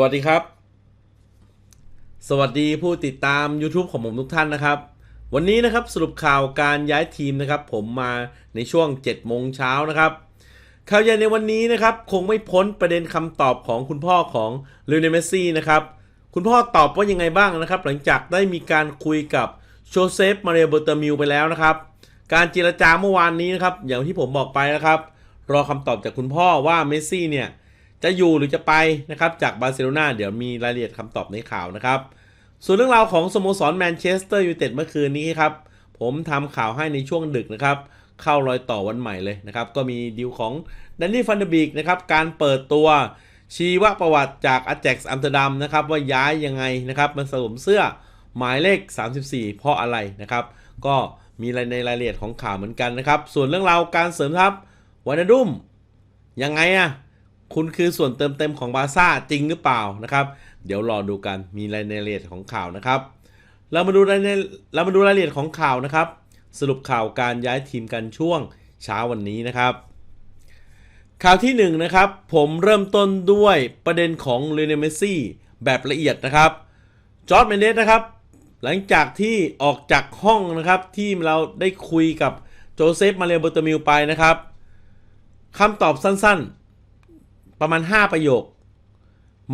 วัสดีครับ สวัสดีผู้ติดตาม YouTube ของผมทุกท่านนะครับ วันนี้นะครับสรุปข่าวการย้ายทีมนะครับ ผมมาในช่วง7โมงเช้านะครับ ข่าวใหญ่ในวันนี้นะครับ คงไม่พ้นประเด็นคำตอบของคุณพ่อของลโอเนเมซี่นะครับ คุณพ่อตอบว่ายังไงบ้างนะครับ หลังจากได้มีการคุยกับโชเซฟมาเรียเบอร์เตอร์มิวไปแล้วนะครับ การเจรจาเมื่อวานนี้นะครับ อย่างที่ผมบอกไปนะครับ รอคำตอบจากคุณพ่อว่าเมสซี่เนี่ย จะอยู่หรือจะไปนะครับจากบาร์เซโลนาเดี๋ยวมีรายละเอียดคำตอบในข่าวนะครับ ส่วนเรื่องราวของสโมสรแมนเชสเตอร์ยูไนเต็ดเมื่อคืนนี้ครับ ผมทำข่าวให้ในช่วงดึกนะครับ เข้ารอยต่อวันใหม่เลยนะครับ ก็มีดีลของแดนนี่ฟันเดบีกนะครับ การเปิดตัวชีวประวัติจากอา a x อัมสเตอร์ดัมนะครับ ว่าย้ายยังไงนะครับมันสวมเสื้อหมายเลข 34 เพราะอะไรนะครับ ก็มีในรายละเอียดของข่าวเหมือนกันนะครับ ส่วนเรื่องราวการเสริมทัพวานาดุมยังไงอะ คุณคือส่วนเติมเต็มของบาซ่าจริงหรือเปล่านะครับ เดี๋ยวรอดูกันมีรายละเอียดของข่าวนะครับ เรามาดูรายเรามาดูรายละเอียดของข่าวนะครับ สรุปข่าวการย้ายทีมกันช่วงเช้าวันนี้นะครับ ข่าวที่1นนะครับผมเริ่มต้นด้วยประเด็นของเลเนเมซี่แบบละเอียดนะครับจอร์ดเมนเดสนะครับ หลังจากที่ออกจากห้องนะครับที่เราได้คุยกับโจเซฟมาเรลเบอร์ตมิลไปนะครับคำตอบสั้นๆ ประมาณ 5 ประโยค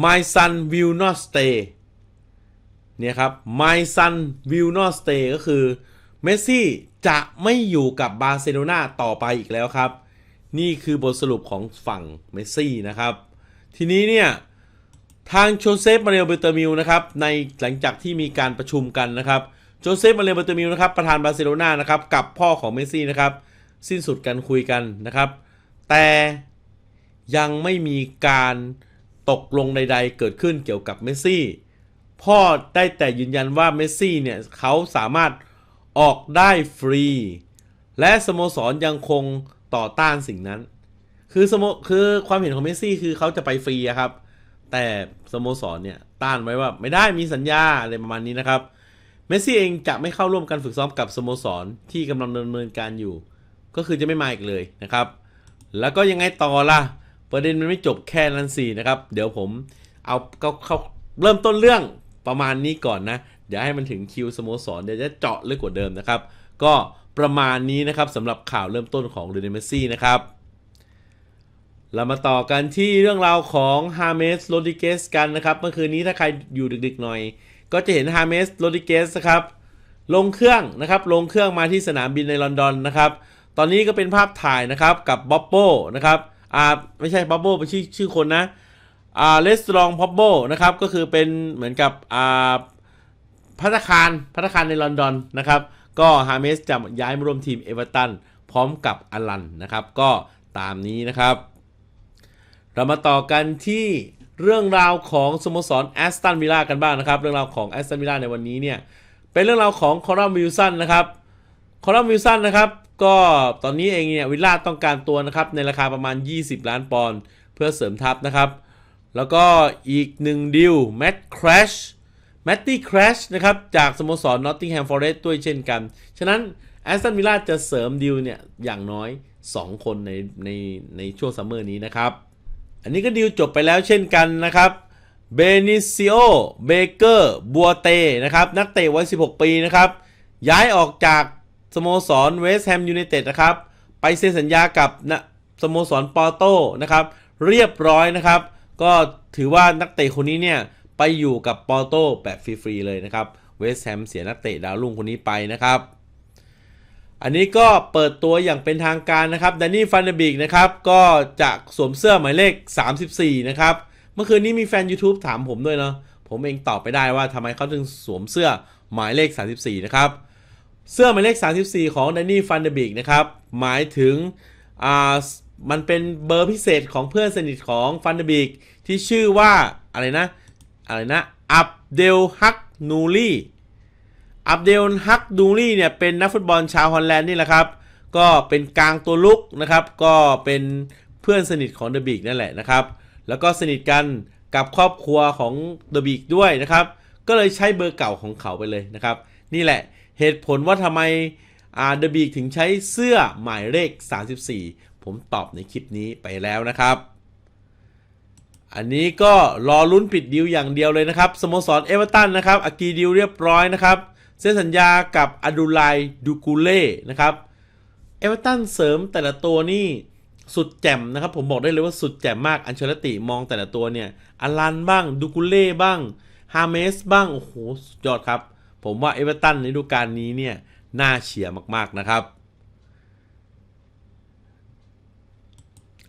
my son will not stay เนี่ยครับ my son will not stay ก็คือเมสซี่จะไม่อยู่กับบาร์เซโลนาต่อไปอีกแล้วครับ นี่คือบทสรุปของฝั่งเมสซี่นะครับ ทีนี้เนี่ย ทางโจเซฟมาเรลเบเตอร์มิลนะครับในหลังจากที่มีการประชุมกันนะครับโจเซฟมาเรลเบเตอร์มิลนะครับประธานบาร์เซโลนานะครับกับพ่อของเมสซี่นะครับสิ้นสุดการคุยกันนะครับ แต่ ยังไม่มีการตกลงใด ๆ เกิดขึ้นเกี่ยวกับเมสซี่พ่อได้แต่ยืนยันว่าเมสซี่เนี่ยเขาสามารถออกได้ฟรี และสโมสรยังคงต่อต้านสิ่งนั้น คือสโมคือความเห็นของเมสซี่คือเขาจะไปฟรีอะครับ แต่สโมสรเนี่ยต้านไว้ว่าไม่ได้มีสัญญาอะไรประมาณนี้นะครับเมสซี่เองจะไม่เข้าร่วมการฝึกซ้อมกับสโมสรที่กำลังดำเนินการอยู่ ก็คือจะไม่มาอีกเลยนะครับ แล้วก็ยังไงต่อล่ะ ประเด็นมันไม่จบแค่นั้นสินะครับ เดี๋ยวผมเอาเขาเขาเริ่มต้นเรื่องประมาณนี้ก่อนนะ เดี๋ยวให้มันถึงคิวสโมสรเดี๋ยวจะเจาะลึกกว่าเดิมนะครับ ก็ประมาณนี้นะครับสำหรับข่าวเริ่มต้นของเดนเมซี่นะครับ เรามาต่อกันที่เรื่องราวของฮาเมสโรดิเกสกันนะครับ เมื่อคืนนี้ถ้าใครอยู่ดึกๆหน่อย ก็จะเห็นฮาเมสโรดิเกสครับลงเครื่องนะครับลงเครื่องมาที่สนามบินในลอนดอนนะครับ ตอนนี้ก็เป็นภาพถ่ายนะครับกับบ๊อบโบนะครับ อ่าไม่ใช่บ๊อบโบเป็นชื่อชื่อคนนะอ่าเลสตรองบ๊อบโบนะครับก็คือเป็นเหมือนกับอ่าพัตคารพัตคารในลอนดอนนะครับ ก็ฮาเมสจะย้ายมาร่วมทีมเอเวอร์ตันพร้อมกับอลันนะครับ ก็ตามนี้นะครับ เรามาต่อกันที่เรื่องราวของสโมสรแอสตันวิลล่ากันบ้างนะครับ เรื่องราวของแอสตันวิลล่าในวันนี้เนี่ยเป็นเรื่องราวของคอรัมวิลสันนะครับคอรัมวิลสันนะครับ ก็ตอนนี้เองเนี่ยวิลล่าต้องการตัวนะครับในราคาประมาณ 20 ล้านปอนด์เพื่อเสริมทัพนะครับ แล้วก็อีกหนึ่งดิวแมตต์คราชแมตตี้คราชนะครับจากสโมสรนอตติงแฮมฟอร์เรสต์ด้วยเช่นกัน ฉะนั้นแอสตันวิลล่าจะเสริมดิวเนี่ยอย่างน้อย 2 คนในในในช่วงซัมเมอร์นี้นะครับ อันนี้ก็ดิวจบไปแล้วเช่นกันนะครับเบนิซิโอเบเกอร์บัวเตนะครับนักเตะวัย 16 ปีนะครับย้ายออกจาก สโมสรเวสต์แฮมยูไนเต็ดนะครับ ไปเซ็นสัญญากับนะสโมสรปอร์โตนะครับ เรียบร้อยนะครับ ก็ถือว่านักเตะคนนี้เนี่ย ไปอยู่กับปอร์โตแบบฟรีๆเลยนะครับเวสต์แฮมเสียนักเตะดาวรุ่งคนนี้ไปนะครับ อันนี้ก็เปิดตัวอย่างเป็นทางการนะครับแดนนี่ฟันเดบิกนะครับ ก็จะสวมเสื้อหมายเลข 34 นะครับ เมื่อคืนนี้มีแฟน YouTube ถามผมด้วยเนาะผมเองตอบไปได้ว่าทำไมเขาถึงสวมเสื้อหมายเลข 34 นะครับ เสื้อหมายเลข 34 ของ d ดนนี่ฟันเดบิกนะครับหมายถึงอ่ามันเป็นเบอร์พิเศษของเพื่อนสนิทของฟันเดบิกที่ชื่อว่าอะไรนะอะไรนะอับเดลฮักนูลี่อับเดลฮักดูลี่เนี่ยเป็นนักฟุตบอลชาวฮอลแลนด์นี่แหละครับ ก็เป็นกลางตัวลุกนะครับ ก็เป็นเพื่อนสนิทของเดอะบิกนั่นแหละนะครับ แล้วก็สนิทกันกับครอบครัวของเดอะบิกด้วยนะครับ ก็เลยใช้เบอร์เก่าของเขาไปเลยนะครับ นี่แหละ เหตุผลว่าทำไมอ่าเดบิกถึงใช้เสื้อหมายเลข 34 ผมตอบในคลิปนี้ไปแล้วนะครับ อันนี้ก็รอลุ้นปิดดีลอย่างเดียวเลยนะครับ สโมสรเอเวอร์ตันนะครับอากีดีลเรียบร้อยนะครับ เซ็นสัญญากับอดูไลดูกูเล่นะครับเอเวอร์ตันเสริมแต่ละตัวนี่สุดแจ่มนะครับ ผมบอกได้เลยว่าสุดแจ่มมากอันเชลติมองแต่ละตัวเนี่ยอลันบ้างดูกูเล่บ้างฮาเมสบ้าง โอ้โหสุดยอดครับ ผมว่าเอเวอร์ตันในฤดูกาลนี้เนี่ยน่าเชียร์มากๆนะครับ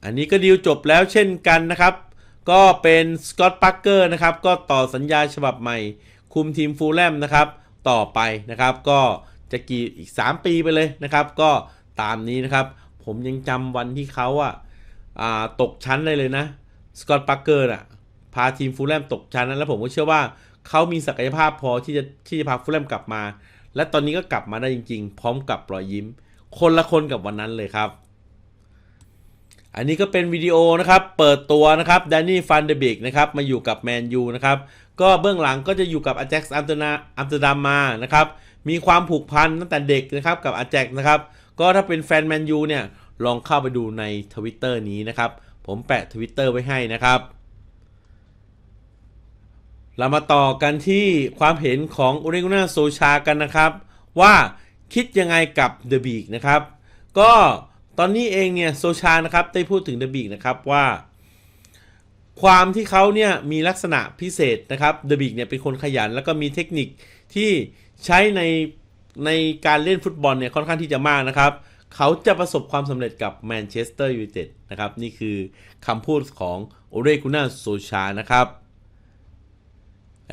อันนี้ก็ดีลจบแล้วเช่นกันนะครับ ก็เป็นสกอตต์ปักเกอร์นะครับก็ต่อสัญญาฉบับใหม่ คุมทีมฟูลแลมนะครับ ต่อไปนะครับก็จะกี่อีก 3 ปีไปเลยนะครับ ก็ตามนี้นะครับ ผมยังจำวันที่เขาอะอ่าตกชั้นเลยเลยนะสกอตต์ปักเกอร์อะ พาทีมฟูลแลมตกชั้นนั้นแล้วผมก็เชื่อว่าเขามีศักยภาพพอที่จะที่จะพาฟูลแลมกลับมา และตอนนี้ก็กลับมาได้จริง ๆ พร้อมกับรอยยิ้ม คนละคนกับวันนั้นเลยครับ อันนี้ก็เป็นวิดีโอนะครับ เปิดตัวนะครับแดนนี่ฟันเดบิกนะครับมาอยู่กับแมนยูนะครับก็เบื้องหลังก็จะอยู่กับอาแจ็กซ์อัมเตอร์นาอัมเตอร์ดัมมานะครับมีความผูกพันตั้งแต่เด็กนะครับกับอาแจ็กนะครับก็ถ้าเป็นแฟนแมนยูเนี่ยลองเข้าไปดูในทวิตเตอร์นี้นะครับผมแปะทวิตเตอร์ไว้ให้นะครับ เรามาต่อกันที่ความเห็นของอุเรกุน่าโซชากันนะครับ ว่าคิดยังไงกับเดอะบีกนะครับ ก็ตอนนี้เองเนี่ยโซชานะครับได้พูดถึงเดอะบีกนะครับว่า ความที่เขาเนี่ยมีลักษณะพิเศษนะครับเดอะบีกเนี่ยเป็นคนขยัน แล้วก็มีเทคนิคที่ใช้ในในการเล่นฟุตบอลเนี่ยค่อนข้างที่จะมากนะครับ เขาจะประสบความสำเร็จกับแมนเชสเตอร์ยูไนเต็ดนะครับ นี่คือคำพูดของโอเรกุน่าโซชานะครับ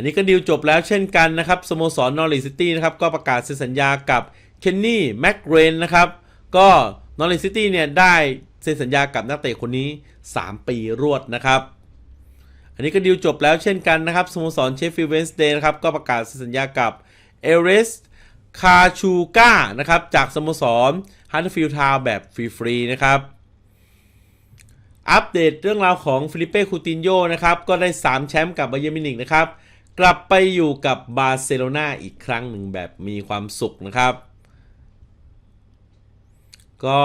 อันนี้ก็ดีลจบแล้วเช่นกันนะครับสโมสรนอริซิตี้นะครับก็ประกาศเซ็นสัญญากับเคนนี่แม็กเรนนะครับก็นอริซิตี้เนี่ยได้เซ็นสัญญากับนักเตะคนนี้ 3 ปีรวดนะครับ อันนี้ก็ดีลจบแล้วเช่นกันนะครับสโมสรเชฟฟิลด์เวนสเดย์นะครับก็ประกาศเซ็นสัญญากับเอเรสคาชูก้านะครับจากสโมสรฮันฟิลด์ทาวแบบฟรีๆนะครับอัปเดตเรื่องราวของฟิลิเป้คูตินโยนะครับก็ได้ 3 แชมป์กับบาเยร์มินิกนะครับ กลับไปอยู่กับบาร์เซโลนาอีกครั้งหนึ่งแบบมีความสุขนะครับ ก็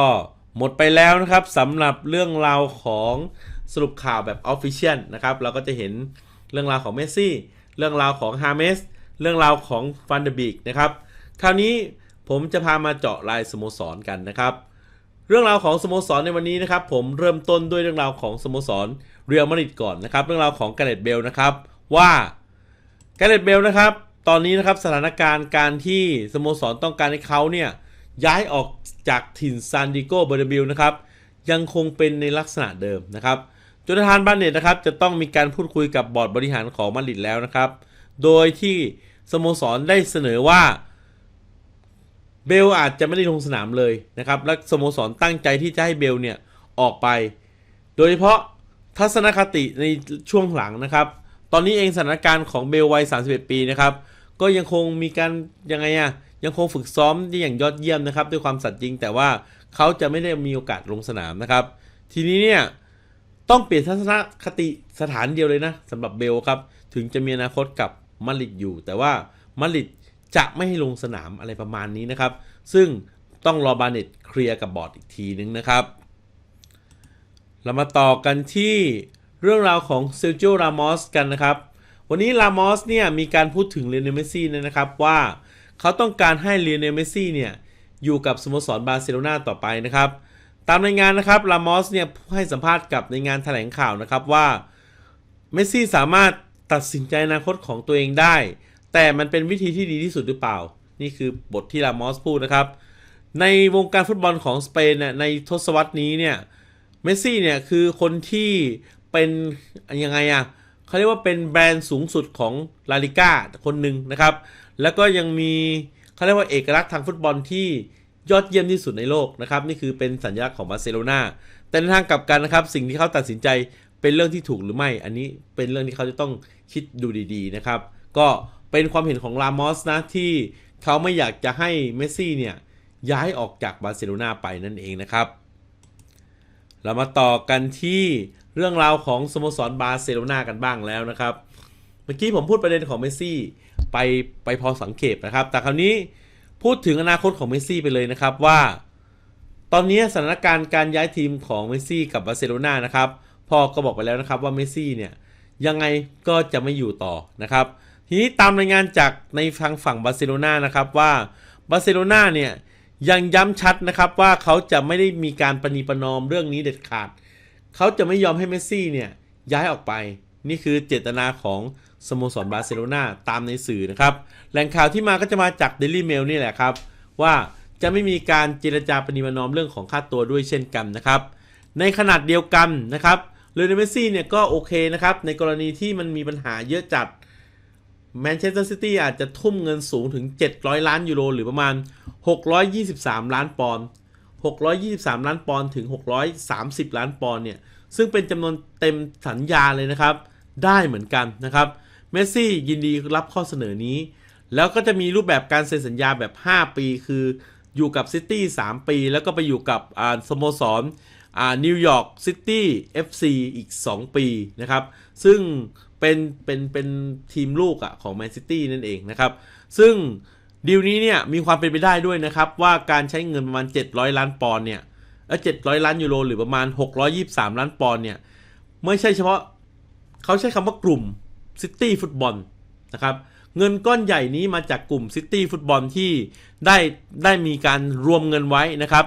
หมดไปแล้วนะครับสำหรับเรื่องราวของสรุปข่าวแบบออฟฟิเชียลนะครับ เราก็จะเห็นเรื่องราวของเมสซี่ เรื่องราวของฮาเมส เรื่องราวของฟันเดบิกนะครับ คราวนี้ผมจะพามาเจาะรายสโมสรกันนะครับ เรื่องราวของสโมสรในวันนี้นะครับ ผมเริ่มต้นด้วยเรื่องราวของสโมสรเรียลมาดริดก่อนนะครับ เรื่องราวของแกเรตเบลนะครับว่า แกเรตเบลนะครับ ตอนนี้นะครับสถานการณ์การที่สโมสรต้องการให้เขาเนี่ยย้ายออกจากถิ่นซานดิโกเบอร์เบิลนะครับยังคงเป็นในลักษณะเดิมนะครับจนทานบานเนตนะครับจะต้องมีการพูดคุยกับบอร์ดบริหารของมาดริดแล้วนะครับ โดยที่สโมสรได้เสนอว่าเบลอาจจะไม่ได้ลงสนามเลยนะครับ และสโมสรตั้งใจที่จะให้เบลเนี่ยออกไป โดยเฉพาะทัศนคติในช่วงหลังนะครับ ตอนนี้เองสถานการณ์ของเบลวัย 31 ปีนะครับ ก็ยังคงมีการยังไงอะยังคงฝึกซ้อมได้อย่างยอดเยี่ยมนะครับ ด้วยความสัตย์จริง แต่ว่าเขาจะไม่ได้มีโอกาสลงสนามนะครับ ทีนี้เนี่ยต้องเปลี่ยนทัศนคติสถานเดียวเลยนะสำหรับเบลครับ ถึงจะมีอนาคตกับมาริดอยู่ แต่ว่ามาริดจะไม่ให้ลงสนามอะไรประมาณนี้นะครับ ซึ่งต้องรอบาเน็ตเคลียร์กับบอร์ดอีกทีนึงนะครับ เรามาต่อกันที่ เรื่องราวของเซ r จิโอรามอสกันนะครับ วันนี้รามอสเนี่ยมีการพูดถึงเลนเนเมซี่นะครับว่าเขาต้องการให้เลนเนเมซี่เนี่ยอยู่กับสโมสรบาร์เซโลนาต่อไปนะครับ ตามรายงานนะครับรามอสเนี่ยให้สัมภาษณ์กับในงานแถลงข่าวนะครับว่าเมสซี่สามารถตัดสินใจอนาคตของตัวเองได้ แต่มันเป็นวิธีที่ดีที่สุดหรือเปล่า นี่คือบทที่รามอสพูดนะครับ ในวงการฟุตบอลของสเปนเนี่ยในทศวรรษนี้เนี่ยเมสซี่เนี่ยคือคนที่ เป็นยังไงอะ่ะเขาเรียกว่าเป็นแบรนด์สูงสุดของลาลิก้าคนหนึ่งนะครับ แล้วก็ยังมีเขาเรียกว่าเอกลักษณ์ทางฟุตบอลที่ยอดเยี่ยมที่สุดในโลกนะครับ นี่คือเป็นสัญลักษณ์ของบาร์เซโลนาแต่ในทางกลับกันนะครับ สิ่งที่เขาตัดสินใจเป็นเรื่องที่ถูกหรือไม่ อันนี้เป็นเรื่องที่เขาจะต้องคิดดูดีๆนะครับ ก็เป็นความเห็นของรามอสนะที่เขาไม่อยากจะให้เมสซี่เนี่ยย้ายออกจากบาร์เซโลนาไปนั่นเองนะครับ เรามาต่อกันที่ เรื่องราวของสโมสรบาร์เซโลนากันบ้างแล้วนะครับ เมื่อกี้ผมพูดประเด็นของเมสซี่ไปไปพอสังเกตนะครับ แต่คราวนี้พูดถึงอนาคตของเมสซี่ไปเลยนะครับว่า ตอนนี้สถานการณ์การย้ายทีมของเมสซี่กับบาร์เซโลนานะครับพ่อก็บอกไปแล้วนะครับว่าเมสซี่เนี่ยยังไงก็จะไม่อยู่ต่อนะครับ ทีนี้ตามรายงานจากในทางฝั่งบาร์เซโลนานะครับว่าบาร์เซโลนาเนี่ยยังย้ำชัดนะครับว่าเขาจะไม่ได้มีการประนีประนอมเรื่องนี้เด็ดขาด เขาจะไม่ยอมให้เมสซี่เนี่ยย้ายออกไป นี่คือเจตนาของสโมสรบาร์เซโลนาตามในสื่อนะครับ แหล่งข่าวที่มาก็จะมาจากเดลี่เมลนี่แหละครับ ว่าจะไม่มีการเจรจาปณิประนอมเรื่องของค่าตัวด้วยเช่นกันนะครับ ในขนาดเดียวกันนะครับเลโอเนลเมสซี่เนี่ยก็โอเคนะครับ ในกรณีที่มันมีปัญหาเยอะจัดแมนเชสเตอร์ซิตี้อาจจะทุ่มเงินสูงถึง 700 ล้านยูโรหรือประมาณ 623 ล้านปอนด์ 623 ล้านปอนด์ถึง 630 ล้านปอนด์เนี่ย ซึ่งเป็นจำนวนเต็มสัญญาเลยนะครับ ได้เหมือนกันนะครับเมสซี่ยินดีรับข้อเสนอนี้ แล้วก็จะมีรูปแบบการเซ็นสัญญาแบบ 5 ปี คืออยู่กับซิตี้ 3 ปี แล้วก็ไปอยู่กับอ่าสโมสรอ่านิวยอร์กซิตี้ FC อีก 2 ปีนะครับ ซึ่งเป็นเป็นเป็นทีมลูกอะของแมนซิตี้นั่นเองนะครับ ซึ่ง ดีลนี้เนี่ยมีความเป็นไปได้ด้วยนะครับ ว่าการใช้เงินประมาณ 700 ล้านปอนด์เนี่ยเออ700ล้านยูโรหรือประมาณ 623 ล้านปอนด์เนี่ยไม่ใช่เฉพาะเขาใช้คำว่ากลุ่มซิตี้ฟุตบอลนะครับเงินก้อนใหญ่นี้มาจากกลุ่มซิตี้ฟุตบอลที่ได้ได้มีการรวมเงินไว้นะครับ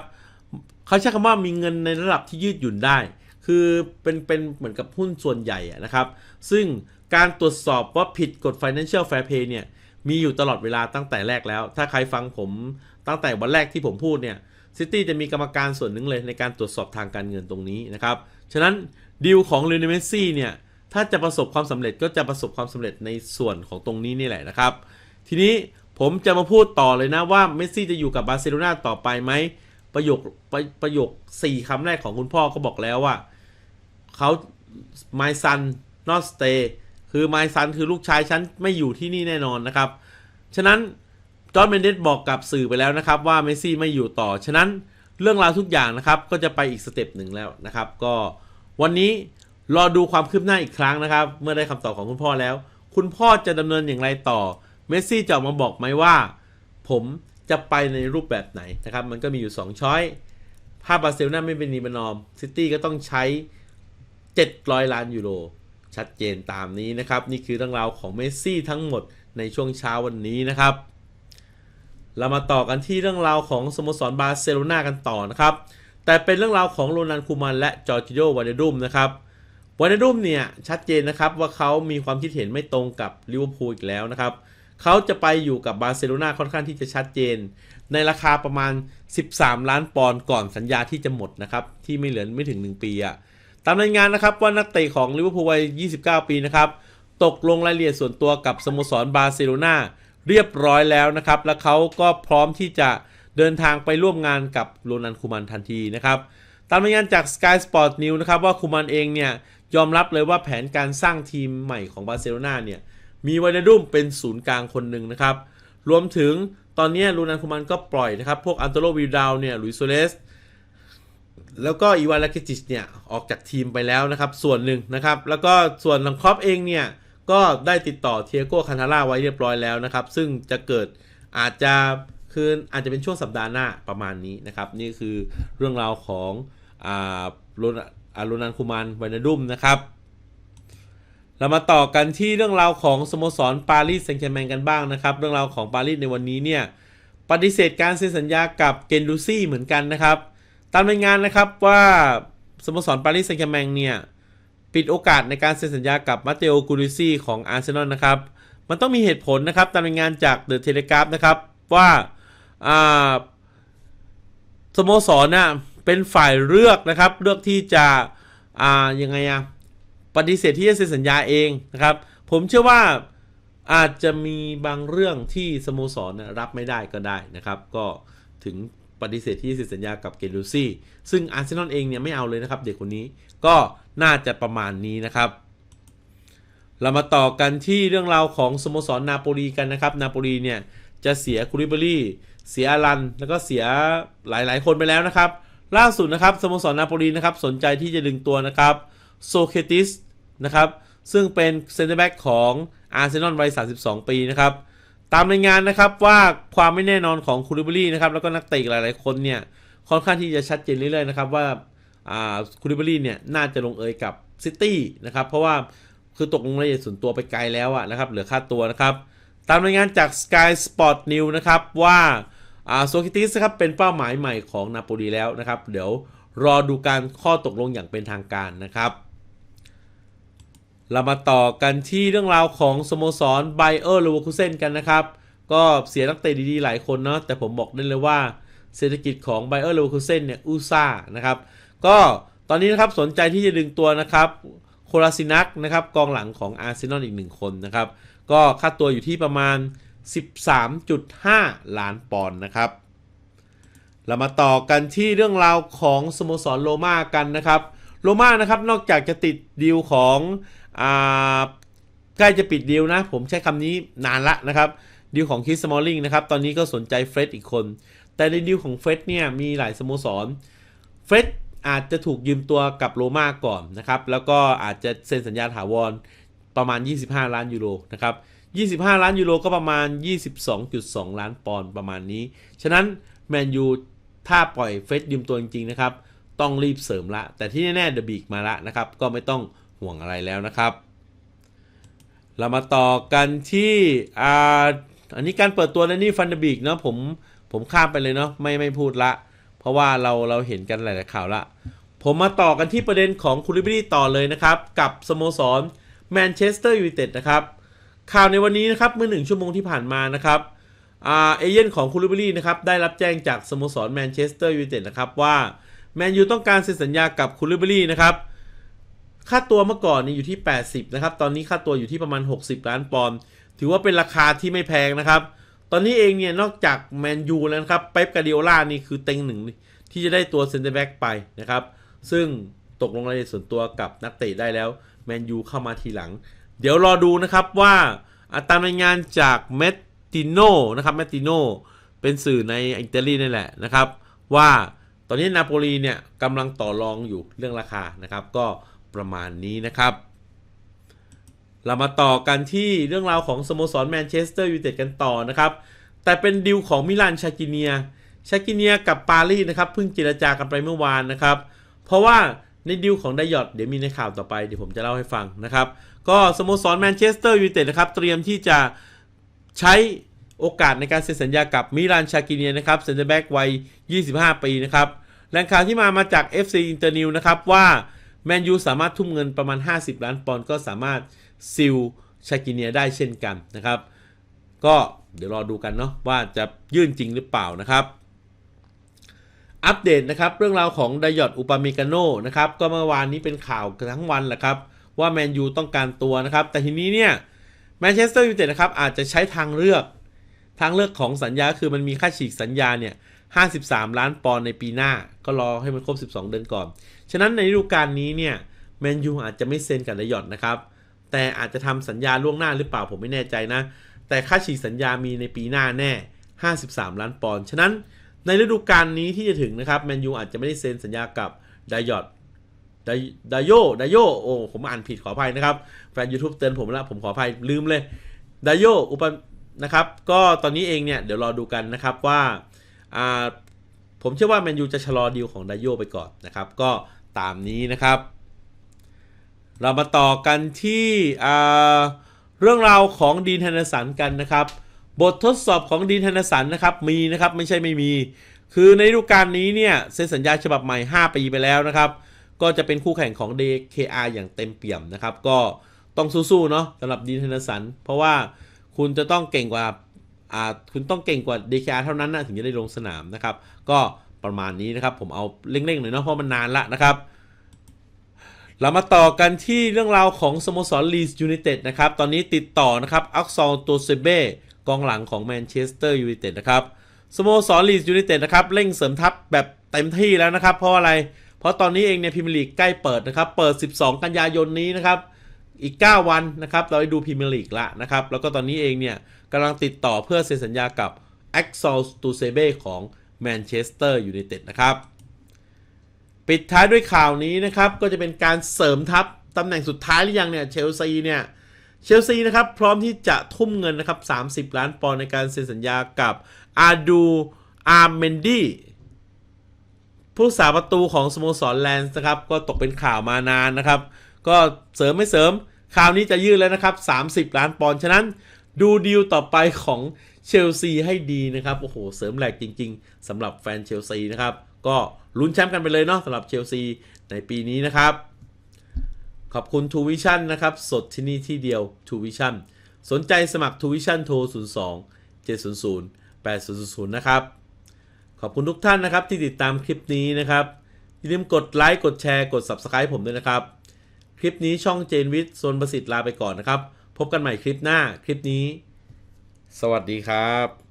เขาใช้คำว่ามีเงินในระดับที่ยืดหยุ่นได้ คือเป็นเป็นเหมือนกับหุ้นส่วนใหญ่นะครับ ซึ่งการตรวจสอบว่าผิดกฎ Financial Fair Play เนี่ย มีอยู่ตลอดเวลาตั้งแต่แรกแล้ว ถ้าใครฟังผมตั้งแต่วันแรกที่ผมพูดเนี่ยซิตี้จะมีกรรมการส่วนหนึ่งเลยในการตรวจสอบทางการเงินตรงนี้นะครับ ฉะนั้นดีลของเลนเมสซี่เนี่ย ถ้าจะประสบความสำเร็จก็จะประสบความสำเร็จในส่วนของตรงนี้นี่แหละนะครับ ทีนี้ผมจะมาพูดต่อเลยนะว่าเมสซี่จะอยู่กับบาร์เซโลนาต่อไปไหม ประโยคประประโยค4คำแรกของคุณพ่อก็บอกแล้วว่าเขา my son not stay คือ my son คือลูกชายฉันไม่อยู่ที่นี่แน่นอนนะครับ ฉะนั้นจอร์นเมนเดสบอกกับสื่อไปแล้วนะครับ ว่าเมสซี่ไม่อยู่ต่อ ฉะนั้นเรื่องราวทุกอย่างนะครับก็จะไปอีกสเต็ปหนึ่งแล้วนะครับ ก็วันนี้รอดูความคืบหน้าอีกครั้งนะครับ เมื่อได้คำตอบของคุณพ่อแล้ว คุณพ่อจะดำเนินอย่างไรต่อเมสซี่จะออกมาบอกไหมว่า ผมจะไปในรูปแบบไหนนะครับ มันก็มีอยู่ 2 ช้อยถ้าบาร์เซโลนาไม่เป็นนีบานอมซิตี้ก็ต้องใช้ 700 ล้านยูโร ชัดเจนตามนี้นะครับ นี่คือเรื่องราวของเมสซี่ทั้งหมดในช่วงเช้าวันนี้นะครับ เรามาต่อกันที่เรื่องราวของสโมสรบาร์เซโลนากันต่อนะครับ แต่เป็นเรื่องราวของโรนันคูมันและจอร์จิโอวานเดดุมนะครับวานเดดุมเนี่ยชัดเจนนะครับว่าเขามีความคิดเห็นไม่ตรงกับลิเวอร์พูลอีกแล้วนะครับเขาจะไปอยู่กับบาร์เซโลนาค่อนข้างที่จะชัดเจน ในราคาประมาณ 13 ล้านปอนด์ก่อนสัญญาที่จะหมดนะครับที่ไม่เหลือไม่ถึง 1 ปีอะ ตามรายงานนะครับว่านักเตะของลิเวอร์พูลวัย 29 ปีนะครับตกลงรายละเอียดส่วนตัวกับสโมสรบาร์เซโลนาเรียบร้อยแล้วนะครับ และเขาก็พร้อมที่จะเดินทางไปร่วมงานกับโรนันคูมันทันทีนะครับ ตามรายงานจาก Sky Sport News นะครับว่าคูมันเองเนี่ยยอมรับเลยว่าแผนการสร้างทีมใหม่ของบาร์เซโลนาเนี่ยมีวานาดุมเป็นศูนย์กลางคนหนึ่งนะครับ รวมถึงตอนนี้โรนันคูมันก็ปล่อยนะครับ พวกอันโตโลวิลดาวเนี่ยลุยโซเลส แล้วก็อีวานลาคิจิชเนี่ยออกจากทีมไปแล้วนะครับส่วนหนึ่งนะครับ แล้วก็ส่วนของครอปเองเนี่ยก็ได้ติดต่อเทียโก้คันทาร่าไว้เรียบร้อยแล้วนะครับ ซึ่งจะเกิดอาจจะคืออาจจะเป็นช่วงสัปดาห์หน้าประมาณนี้นะครับ นี่คือเรื่องราวของอ่าโรนอาโรนันคูมันวนาดุมนะครับ เรามาต่อกันที่เรื่องราวของสโมสรปารีสแซงต์แชร์แมงกันบ้างนะครับ เรื่องราวของปารีสในวันนี้เนี่ยปฏิเสธการเซ็นสัญญากับเกนดูซี่เหมือนกันนะครับ ตามรายงานนะครับว่าสโมสรปารีสแซงต์แชร์แมงเนี่ย ปิดโอกาสในการเซ็นสัญญากับมาเตโอกูริซี่ของอาร์เซนอลนะครับ มันต้องมีเหตุผลนะครับ ตามรายงานจากเดอะเทเลกราฟนะครับ ว่าสโมสรน่ะเป็นฝ่ายเลือกนะครับ เลือกที่จะอ่ายังไงอะปฏิเสธที่จะเซ็นสัญญาเองนะครับ ผมเชื่อว่าอาจจะมีบางเรื่องที่สโมสรนะรับไม่ได้ก็ได้นะครับ ก็ถึง ปฏิเสธที่จะเซ็นสัญญากับเกนดูซี่ซึ่งอาร์เซนอลเองเนี่ยไม่เอาเลยนะครับ เด็กคนนี้ก็น่าจะประมาณนี้นะครับ เรามาต่อกันที่เรื่องราวของสโมสรนาโปลีกันนะครับ นาโปลีเนี่ยจะเสียคูริเบรี่เสียอารัน แล้วก็เสียหลายๆ คนไปแล้วนะครับ ล่าสุดนะครับสโมสรนาโปลีนะครับสนใจที่จะดึงตัวนะครับโซเคติสนะครับซึ่งเป็นเซนเตอร์แบ็กของอาร์เซนอลวัย 32 ปีนะครับ ตามรายงานนะครับว่าความไม่แน่นอนของคูริบรีนะครับแล้วก็นักเตะหลาย ๆ คนเนี่ยค่อนข้างที่จะชัดเจนเรื่อย ๆ นะครับว่าคูริบรีเนี่ยน่าจะลงเอยกับซิตี้นะครับเพราะว่าคือตกลงรายละเอียดส่วนตัวไปไกลแล้วอะนะครับเหลือค่าตัวนะครับ ตามรายงานจาก Sky Sport News นะครับว่าโซคิติสครับเป็นเป้าหมายใหม่ของนาโปลีแล้วนะครับ เดี๋ยวรอดูการข้อตกลงอย่างเป็นทางการนะครับ เรามาต่อกันที่เรื่องราวของสโมสรไบเออร์เลเวอคูเซนกันนะครับ ก็เสียนักเตะดีๆ หลายคนเนาะแต่ผมบอกได้เลยว่าเศรษฐกิจของไบเออร์เลเวอคูเซนเนี่ยอุซ่านะครับ ก็ตอนนี้นะครับสนใจที่จะดึงตัวนะครับโคลาซินักนะครับกองหลังของอาร์เซนอลอีกหนึ่งคนนะครับ ก็ค่าตัวอยู่ที่ประมาณ 13.5 ล้านปอนด์นะครับ เรามาต่อกันที่เรื่องราวของสโมสรโรม่ากันนะครับ โรม่านะครับนอกจากจะติดดีลของ ใกล้จะปิดดีลนะ ผมใช้คำนี้นานละนะครับดีลของคิสมอลลิงนะครับ ตอนนี้ก็สนใจเฟรดอีกคน แต่ในดีลของเฟรดเนี่ยมีหลายสโมสรเฟรดอาจจะถูกยืมตัวกับโรม่าก่อนนะครับ แล้วก็อาจจะเซ็นสัญญาถาวรประมาณ 25 ล้านยูโรนะครับ25 ล้านยูโรก็ประมาณ 22.2 ล้านปอนด์ประมาณนี้ ฉะนั้นแมนยูถ้าปล่อยเฟสยืมตัวจริงๆนะครับ ต้องรีบเสริมละ แต่ที่แน่ๆเดอะบีกมาละนะครับ ก็ไม่ต้อง ห่วงอะไรแล้วนะครับ เรามาต่อกันที่อ่าอันนี้การเปิดตัวแลนนี่ฟันเดบีกเนาะผมผมข้ามไปเลยเนาะไม่ไม่พูดละ เพราะว่าเราเราเห็นกันหลาย ๆ ข่าวละ ผมมาต่อกันที่ประเด็นของคูลิบรีต่อเลยนะครับ กับสโมสรแมนเชสเตอร์ยูไนเต็ดนะครับ ข่าวในวันนี้นะครับเมื่อหนึ่งชั่วโมงที่ผ่านมานะครับอ่าเอเย่นของคูลิบรีนะครับได้รับแจ้งจากสโมสรแมนเชสเตอร์ยูไนเต็ดนะครับว่าแมนยูต้องการเซ็นสัญญากับคูลิบรีนะครับ ค่าตัวเมื่อก่อนนี่อยู่ที่ 80 นะครับ ตอนนี้ค่าตัวอยู่ที่ประมาณ 60 ล้านปอนด์ ถือว่าเป็นราคาที่ไม่แพงนะครับ ตอนนี้เองเนี่ยนอกจากแมนยูแล้วนะครับ เป๊ปกาดิโอล่านี่คือเต็งหนึ่งที่จะได้ตัวเซนเตอร์แบ็กไปนะครับ ซึ่งตกลงรายละเอียดส่วนตัวกับนักเตะได้แล้ว แมนยูเข้ามาทีหลัง เดี๋ยวรอดูนะครับว่าอะตามรายงานจากเมตติโนนะครับเมตติโนเป็นสื่อในอิตาลีนี่แหละนะครับ ว่าตอนนี้นาโปลีเนี่ยกำลังต่อรองอยู่เรื่องราคานะครับ ก็ ประมาณนี้นะครับ เรามาต่อกันที่เรื่องราวของสโมสรแมนเชสเตอร์ยูไนเต็ดกันต่อนะครับ แต่เป็นดิวของมิลานชากิเนีย ชากิเนียกับปารีสนะครับเพิ่งเจรจากันไปเมื่อวานนะครับ เพราะว่าในดิวของไดยอดเดี๋ยวมีในข่าวต่อไปเดี๋ยวผมจะเล่าให้ฟังนะครับ ก็สโมสรแมนเชสเตอร์ยูไนเต็ดนะครับเตรียมที่จะใช้โอกาสในการเซ็นสัญญากับมิลานชากิเนียนะครับเซนเตอร์แบ็กวัย 25 ปีนะครับแหล่งข่าวที่มามาจาก FC Internew นะครับว่า แมนยูสามารถทุ่มเงินประมาณ 50 ล้านปอนด์ก็สามารถซิลชากิเนียได้เช่นกันนะครับ ก็เดี๋ยวรอดูกันเนาะว่าจะยื่นจริงหรือเปล่านะครับ อัปเดตนะครับ เรื่องราวของไดยอดอุปาเมกาโนนะครับ ก็เมื่อวานนี้เป็นข่าวทั้งวันแหละครับ ว่าแมนยูต้องการตัวนะครับ แต่ทีนี้เนี่ยแมนเชสเตอร์ยูไนเต็ดนะครับอาจจะใช้ทางเลือก ทางเลือกของสัญญาคือมันมีค่าฉีกสัญญาเนี่ย53 ล้านปอนด์ในปีหน้า ก็รอให้มันครบ 12 เดือนก่อน ฉะนั้นในฤดูกาลนี้เนี่ยแมนยูอาจจะไม่เซ็นกับไดยอดนะครับ แต่อาจจะทำสัญญาล่วงหน้าหรือเปล่าผมไม่แน่ใจนะ แต่ค่าฉีกสัญญามีในปีหน้าแน่ 53 ล้านปอนด์ฉะนั้นในฤดูกาลนี้ที่จะถึงนะครับแมนยูอาจจะไม่ได้เซ็นสัญญากับไดยอดไดไดโยไดโยโอ้ผมอ่านผิดขออภัยนะครับ แฟน YouTube เตือนผมแล้วผมขออภัยลืมเลยไดโยอุปนะครับ ก็ตอนนี้เองเนี่ยเดี๋ยวรอดูกันนะครับว่าอ่าผมเชื่อว่าแมนยูจะชะลอดีลของไดโยไปก่อนนะครับ ก็ ตามนี้นะครับ เรามาต่อกันที่เรื่องราวของดีนแฮนสันกันนะครับ บททดสอบของดีนแฮนสันนะครับมีนะครับไม่ใช่ไม่มี คือในฤดูกาลนี้เนี่ยเซ็นสัญญาฉบับใหม่ 5 ปีไปแล้วนะครับ ก็จะเป็นคู่แข่งของ DKR อย่างเต็มเปี่ยมนะครับ ก็ต้องสู้ๆเนาะสำหรับดีนแฮนสัน เพราะว่าคุณจะต้องเก่งกว่าอ่าคุณต้องเก่งกว่า DKR เท่านั้นนะถึงจะได้ลงสนามนะครับ ก็ ประมาณนี้นะครับ ผมเอาเร่งๆหน่อยเนาะเพราะมันนานละนะครับ เรามาต่อกันที่เรื่องราวของสโมสรลีสยูไนเต็ดนะครับ ตอนนี้ติดต่อนะครับอักซอลโตเซเบ้กองหลังของแมนเชสเตอร์ยูไนเต็ดนะครับสโมสรลีสยูไนเต็ดนะครับเร่งเสริมทัพแบบเต็มที่แล้วนะครับ เพราะอะไร เพราะตอนนี้เองเนี่ยพรีเมียร์ลีกใกล้เปิดนะครับ เปิด 12 กันยายนนี้นะครับอีก 9 วันนะครับ เราได้ดูพรีเมียร์ลีกละนะครับ แล้วก็ตอนนี้เองเนี่ยกำลังติดต่อเพื่อเซ็นสัญญากับ a x o l t u s e b e ของ แมนเชสเตอร์ยูไนเต็ดนะครับ ปิดท้ายด้วยข่าวนี้นะครับ ก็จะเป็นการเสริมทัพตำแหน่งสุดท้ายหรือยังเนี่ยเชลซีเนี่ยเชลซีนะครับ พร้อมที่จะทุ่มเงินนะครับ 30 ล้านปอนด์ในการเซ็นสัญญากับอาดูอาร์เมนดีผู้สาประตูของสโมสรแลนส์นะครับ ก็ตกเป็นข่าวมานานนะครับก็ก็เสริมไม่เสริม คราวนี้จะยืดแล้วนะครับ 30 ล้านปอนด์ฉะนั้น ดูดีลต่อไปของ เชลซีให้ดีนะครับ โอ้โห เสริมแหลกจริง ๆสำหรับแฟนเชลซีนะครับ ก็ลุ้นแชมป์กันไปเลยเนาะสำหรับเชลซีในปีนี้นะครับ ขอบคุณ True Vision นะครับ สดที่นี่ที่เดียว True Vision สนใจสมัคร True Vision โทร 02 700 8000 นะครับ ขอบคุณทุกท่านนะครับที่ติดตามคลิปนี้นะครับ อย่าลืมกดไลค์ กดแชร์ กด Subscribe ผมด้วยนะครับ คลิปนี้ช่องเจนวิทย์โซนประสิทธิ์ลาไปก่อนนะครับ พบกันใหม่คลิปหน้า คลิปนี้ สวัสดีครับ